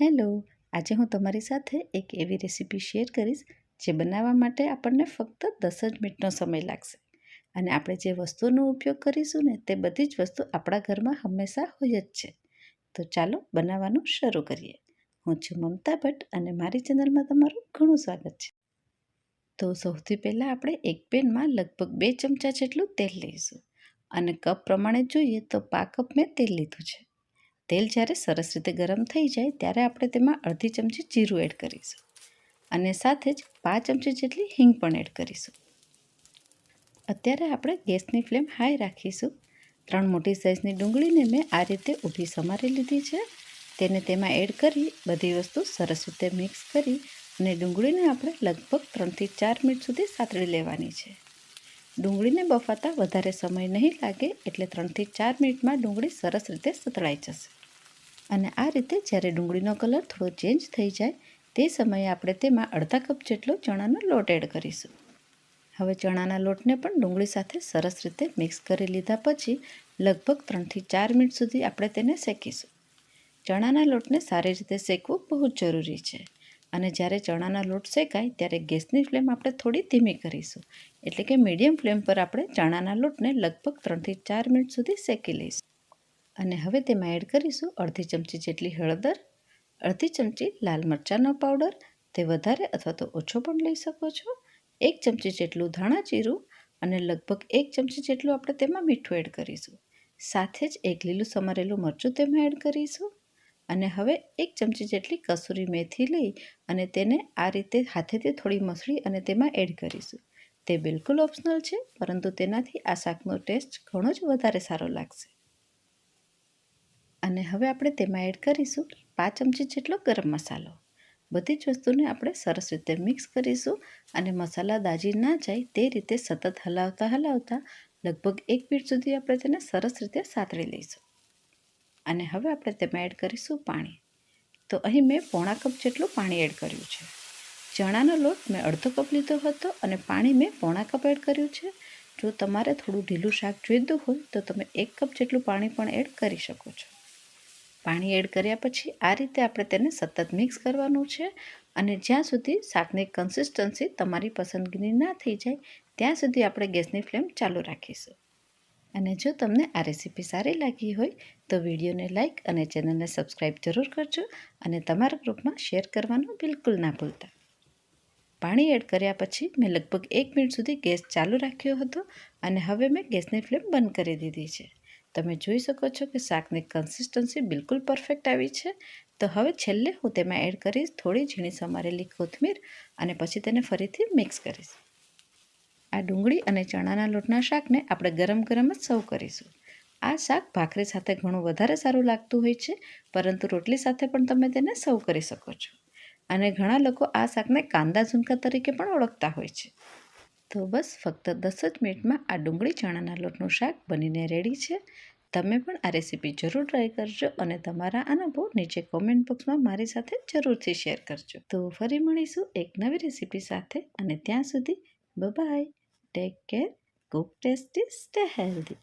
Hello, આજે હું તમારી સાથે એક એવી રેસીપી શેર કરીશ જે બનાવવા માટે આપણને ફક્ત દસ જ મિનિટનો સમય લાગશે. અને આપણે જે વસ્તુનો ઉપયોગ કરીશું ને તે બધી જ વસ્તુ આપણા ઘરમાં હંમેશા હોય જ છે. તો ચાલો બનાવવાનું શરૂ કરીએ. હું છું મમતા ભટ્ટ અને મારી ચેનલમાં તમારું ઘણું સ્વાગત છે. તો સૌથી પહેલાં આપણે એક પેનમાં લગભગ બે ચમચા જેટલું તેલ લઈશું. અને કપ પ્રમાણે જોઈએ તો પા કપ મેં તેલ લીધું છે. તેલ જ્યારે સરસ રીતે ગરમ થઈ જાય ત્યારે આપણે તેમાં અડધી ચમચી જીરું એડ કરીશું અને સાથે જ પાંચ ચમચી જેટલી હિંગ પણ એડ કરીશું. અત્યારે આપણે ગેસની ફ્લેમ હાઈ રાખીશું. ત્રણ મોટી સાઇઝની ડુંગળીને મેં આ રીતે ઊભી સમારી લીધી છે. તેને તેમાં એડ કરી બધી વસ્તુ સરસ રીતે મિક્સ કરી અને ડુંગળીને આપણે લગભગ ત્રણથી ચાર મિનિટ સુધી સાતળી લેવાની છે. ડુંગળીને બફાતા વધારે સમય નહીં લાગે એટલે ત્રણથી ચાર મિનિટમાં ડુંગળી સરસ રીતે સતળાઈ જશે. અને આ રીતે જ્યારે ડુંગળીનો કલર થોડો ચેન્જ થઈ જાય, તે સમયે આપણે તેમાં અડધા કપ જેટલો ચણાનો લોટ એડ કરીશું. હવે ચણાના લોટને પણ ડુંગળી સાથે સરસ રીતે મિક્સ કરી લીધા પછી લગભગ ત્રણથી ચાર મિનિટ સુધી આપણે તેને શેકીશું. ચણાના લોટને સારી રીતે શેકવું બહુ જરૂરી છે. અને જ્યારે ચણાના લોટ શેકાય, ત્યારે ગેસની ફ્લેમ આપણે થોડી ધીમી કરીશું. એટલે કે મીડિયમ ફ્લેમ પર આપણે ચણાના લોટને લગભગ ત્રણથી ચાર મિનિટ સુધી શેકી લઈશું. અને હવે તેમાં એડ કરીશું અડધી ચમચી જેટલી હળદર, અડધી ચમચી લાલ મરચાંનો પાવડર, તે વધારે અથવા તો ઓછો પણ લઈ શકો છો, એક ચમચી જેટલું ધાણા જીરું અને લગભગ એક ચમચી જેટલું આપણે તેમાં મીઠું એડ કરીશું. સાથે જ એક લીલું સમારેલું મરચું તેમાં એડ કરીશું અને હવે એક ચમચી જેટલી કસૂરી મેથી લઈ અને તેને આ રીતે હાથેથી થોડી મસળી અને તેમાં એડ કરીશું. તે બિલકુલ ઓપ્શનલ છે, પરંતુ તેનાથી આ શાકનો ટેસ્ટ ઘણો જ વધારે સારો લાગશે. અને હવે આપણે તેમાં એડ કરીશું પાંચ ચમચી જેટલો ગરમ મસાલો. બધી જ વસ્તુને આપણે સરસ રીતે મિક્સ કરીશું અને મસાલા દાજી ના જાય તે રીતે સતત હલાવતા હલાવતા લગભગ એક મિનિટ સુધી આપણે તેને સરસ રીતે સાતળી લઈશું. અને હવે આપણે તેમાં એડ કરીશું પાણી. તો અહીં મેં પોણા કપ જેટલું પાણી એડ કર્યું છે. ચણાનો લોટ મેં અડધો કપ લીધો હતો અને પાણી મેં પોણા કપ એડ કર્યું છે. જો તમારે થોડું ઢીલું શાક જોઈતું હોય તો તમે એક કપ જેટલું પાણી પણ એડ કરી શકો છો. પાણી એડ કર્યા પછી આ રીતે આપણે તેને સતત મિક્સ કરવાનું છે અને જ્યાં સુધી શાકની કન્સિસ્ટન્સી તમારી પસંદગીની ના થઈ જાય, ત્યાં સુધી આપણે ગેસની ફ્લેમ ચાલુ રાખીશું. અને જો તમને આ રેસીપી સારી લાગી હોય, તો વિડીયોને લાઇક અને ચેનલને સબસ્ક્રાઈબ જરૂર કરજો અને તમારા ગ્રુપમાં શેર કરવાનું બિલકુલ ના ભૂલતા. પાણી એડ કર્યા પછી મેં લગભગ એક મિનિટ સુધી ગેસ ચાલુ રાખ્યો હતો અને હવે મેં ગેસની ફ્લેમ બંધ કરી દીધી છે. તમે જોઈ શકો છો કે શાકની કન્સિસ્ટન્સી બિલકુલ પરફેક્ટ આવી છે. તો હવે છેલ્લે હું તેમાં એડ કરીશ થોડી ઝીણી સમારેલી કોથમીર અને પછી તેને ફરીથી મિક્સ કરીશ. આ ડુંગળી અને ચણાના લોટના શાકને આપણે ગરમ ગરમ જ સર્વ કરીશું. આ શાક ભાખરી સાથે ઘણું વધારે સારું લાગતું હોય છે, પરંતુ રોટલી સાથે પણ તમે તેને સર્વ કરી શકો છો. અને ઘણા લોકો આ શાકને કાંદા ઝુમકા તરીકે પણ ઓળખતા હોય છે. તો બસ ફક્ત દસ જ મિનિટમાં આ ડુંગળી ચણાના લોટનું શાક બનીને રેડી છે. તમે પણ આ રેસીપી જરૂર ટ્રાય કરજો અને તમારા અનુભવ નીચે કોમેન્ટ બોક્સમાં મારી સાથે જરૂરથી શેર કરજો. તો ફરી મળીશું એક નવી રેસીપી સાથે અને ત્યાં સુધી bye take care cook tasty stay healthy